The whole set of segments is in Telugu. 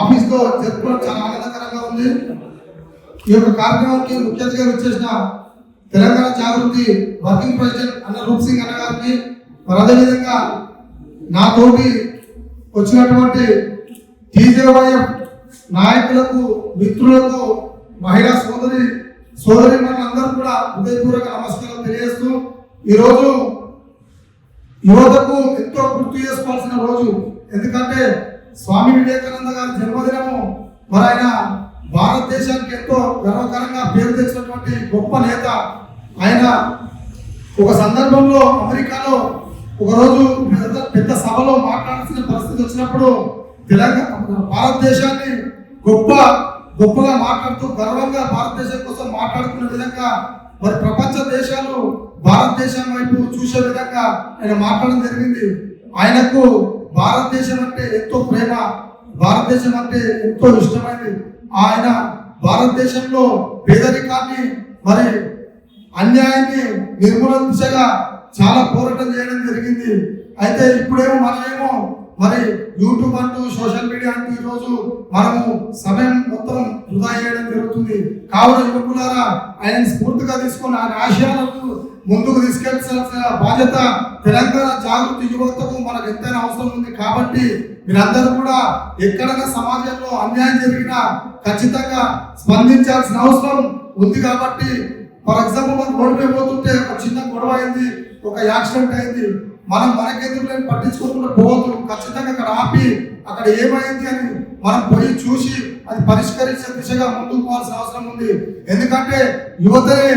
ఆఫీస్లో జరుపుకోవడం చాలా ఆనందకరంగా ఉంది. ఈ యొక్క కార్యక్రమానికి ముఖ్య అతిథిగా వచ్చేసిన తెలంగాణ జాగృతి వర్కింగ్ ప్రెసిడెంట్ అన్న రూప్ సింగ్ అన్న గారికి మరి అదేవిధంగా నాతోటి వచ్చినటువంటి టీజేవైఎఫ్ నాయకులకు మిత్రులకు మహిళా సోదరి సోదరి అందరూ కూడా హృదయపూర్వక నమస్కారం తెలియజేస్తూ ఈరోజు యువతకు ఎంతో గుర్తు చేసుకోవాల్సిన రోజు. ఎందుకంటే స్వామి వివేకానంద గారి జన్మదినము. మరి ఆయన భారతదేశానికి ఎంతో గర్వకరంగా పేరు తెచ్చినటువంటి గొప్ప నేత. ఆయన ఒక సందర్భంలో అమెరికాలో ఒకరోజు పెద్ద పెద్ద సభలో మాట్లాడాల్సిన పరిస్థితి వచ్చినప్పుడు తెలంగాణ భారతదేశాన్ని గొప్ప గొప్పగా మాట్లాడుతూ గర్వంగా భారతదేశం కోసం మాట్లాడుతున్న విధంగా మరి ప్రపంచ దేశాలు భారతదేశం వైపు చూసే విధంగా ఆయన మాట్లాడడం జరిగింది. ఆయనకు భారతదేశం అంటే ఎంతో ప్రేమ భారతదేశం అంటే ఎంతో ఇష్టమైనది ఆయన భారతదేశంలో పేదరికాన్ని మరి అన్యాయాన్ని నిర్మూలన దిశగా చాలా పోరాటం చేయడం జరిగింది. అయితే ఇప్పుడేమో మనమేమో మరి యూట్యూబ్ అంటూ సోషల్ మీడియా అంటూ ఈరోజు మనము సమయం మొత్తం వృధా చేయడం జరుగుతుంది. కావున యువకులారా ఆయన స్ఫూర్తిగా తీసుకొని ఆయన ఆశయాలకు ముందుకు తీసుకెళ్ళాల్సిన బాధ్యత తెలంగాణ జాగృతి యువతకు మనకు ఎంతైనా అవసరం ఉంది కాబట్టి మీరందరూ కూడా ఎక్కడైనా సమాజంలో అన్యాయం జరిగినా ఖచ్చితంగా స్పందించాల్సిన అవసరం ఉంది కాబట్టి ఫర్ ఎగ్జాంపుల్ మనం రోడ్డు పోతుంటే ఒక చిన్న గొడవ అయింది ఒక యాక్సిడెంట్ అయింది మనం మనకెందుకు లేని పట్టించుకోకుండా పోవద్దు ఖచ్చితంగా అక్కడ ఆపి అక్కడ ఏమైంది అని మనం పోయి చూసి అది పరిష్కరించే దిశగా ముందుకు పోవాల్సిన అవసరం ఉంది. ఎందుకంటే యువతనే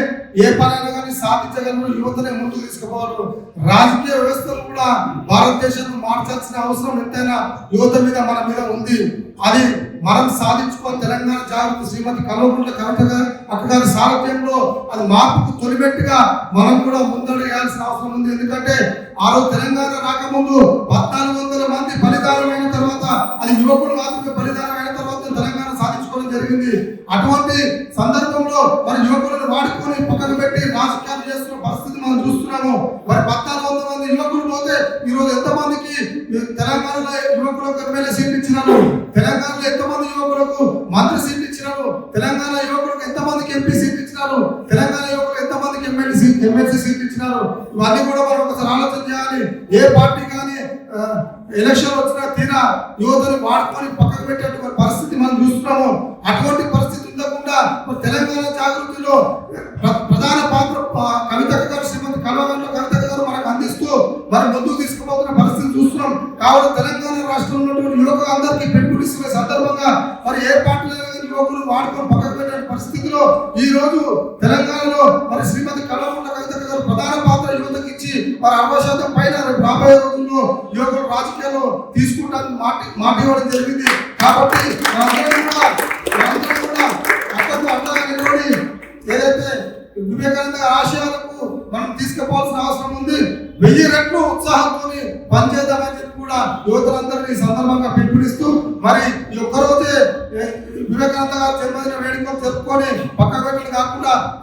ఏ పనైనా కానీ సాధించగలరు యువతనే ముందుకు తీసుకుపోవాలి. రాజకీయ వ్యవస్థలు కూడా భారతదేశంలో మార్చాల్సిన అవసరం ఎంతైనా యువత మీద మన మీద ఉంది. అది మనం సాధించుకోవాలి. తెలంగాణ జాగ్రత్త శ్రీమతి కల్వకుంట్ల కవిత గారు అక్కగారి సారథ్యంలో అది మార్పుకు తొలిమెట్టుగా మనం కూడా ముందడుగేయాల్సిన అవసరం ఉంది. ఎందుకంటే ఆ రోజు తెలంగాణ రాకముందు పద్నాలుగు యువకుల మాత్రమే బలిదానమైన తర్వాత తెలంగాణ సాధించుకోవడం జరిగింది. అటువంటి సందర్భంలో మరి యువకులను వాడుకొని పక్కన పెట్టి రాజకీయాలు చేస్తున్న పరిస్థితి మనం చూస్తున్నాము. మరి పద్నాలుగు వందల మంది యువకులు పోతే ఈ రోజు ఎంతమందికి తెలంగాణలో యువకులకు ఎమ్మెల్యే సీట్లు ఇచ్చినారు? తెలంగాణలో ఎంతమంది యువకులకు మంత్రి సీట్లు ఇచ్చినారు? తెలంగాణ యువకులకు ఎంతమందికి ఎంపీ సీట్లు ఇచ్చినారు? తెలంగాణ యువకులు ఎంతమందికి ఎమ్మెల్యే సీట్ ఎమ్మెల్సీ సీట్లు ఇచ్చినారు? ఇవన్నీ కూడా మనం ఒకసారి ఆలోచన చేయాలి. ఏ పార్టీ ఎలక్షన్ వచ్చినా తీరా యువతను వాడుకొని పక్కకు పెట్టేటువంటి పరిస్థితి మనం చూస్తున్నాము. అటువంటి పరిస్థితి ఉండకుండా తెలంగాణ జాగృతిలో ప్ర- ప్రధాన పాత్ర కవిత గారు శ్రీమతి కల్వగండ్ల కవిత గారు మనకు అందిస్తూ మరి ముందుకు తీసుకుపోతున్న పరిస్థితి చూస్తున్నాం. కావున తెలంగాణ రాష్ట్రంలో ఉన్నటువంటి యువకులు అందరికీ పెట్టుబడిస్తున్న సందర్భంగా మరి ఏ పార్టీ యువకులు వాడుకొని పక్కకు పెట్టే పరిస్థితిలో ఈ రోజు తెలంగాణలో మరి శ్రీమతి కల్వకుంట్ల కవిత గారు ప్రధాన పాత్ర యువతకి ఇచ్చి మరి అరవై శాతం పైన రాబోయే రాబోయే ఈ యొక్క రాజకీయాల్లో తీసుకుంటానికి మాట మాట ఇవ్వడం జరిగింది. కాబట్టి మనందరం కూడా మనందరం కూడా అక్కడితో అండగా నిలబడి ఏదైతే వివేకానంద ఆశయాలకు మనం తీసుకుపోవాల్సిన అవసరం ఉంది వెయ్యి రెట్లు ఉత్సాహంతో పనిచేద్దామని చెప్పి కూడా యువతలందరినీ సందర్భంగా పిలుపునిస్తూ మరి ఈ ఒక్కరోజే వివేకానంద గారు జన్మదిన వేడుకలు జరుపుకొని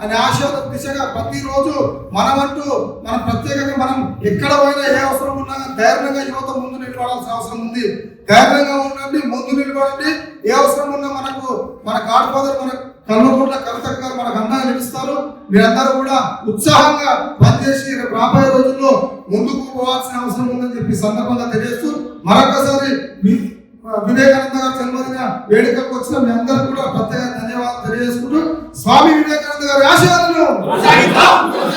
అనే పెట్టడం దిశగా ప్రతిరోజు మనమంటూ మనం ప్రత్యేకంగా మనం ఎక్కడ పోయినా ఏ అవసరం ఉన్నా ధైర్యంగా యువత ముందు నిలబడాల్సిన అవసరం ఉంది. ధైర్యంగా ఉండండి ముందు నిలబడండి. ఏ అవసరం ఉన్నా మనకు మన గాడ్ ఫాదర్ మన కల్వకుంట్ల కవిత గారు మనకు అందంగా నిలుస్తారు. మీరందరూ కూడా ఉత్సాహంగా పనిచేసి రాబోయే రోజుల్లో ముందుకు పోవాల్సిన అవసరం ఉందని చెప్పి సందర్భంగా తెలియజేస్తూ మరొకసారి వివేకానంద గారు జన్మదిన వేడుకకు వచ్చిన మీ అందరూ కూడా ప్రత్యేక ధన్యవాదాలు తెలియజేసుకుంటూ స్వామి వివేకానంద గారి ఆశయాలను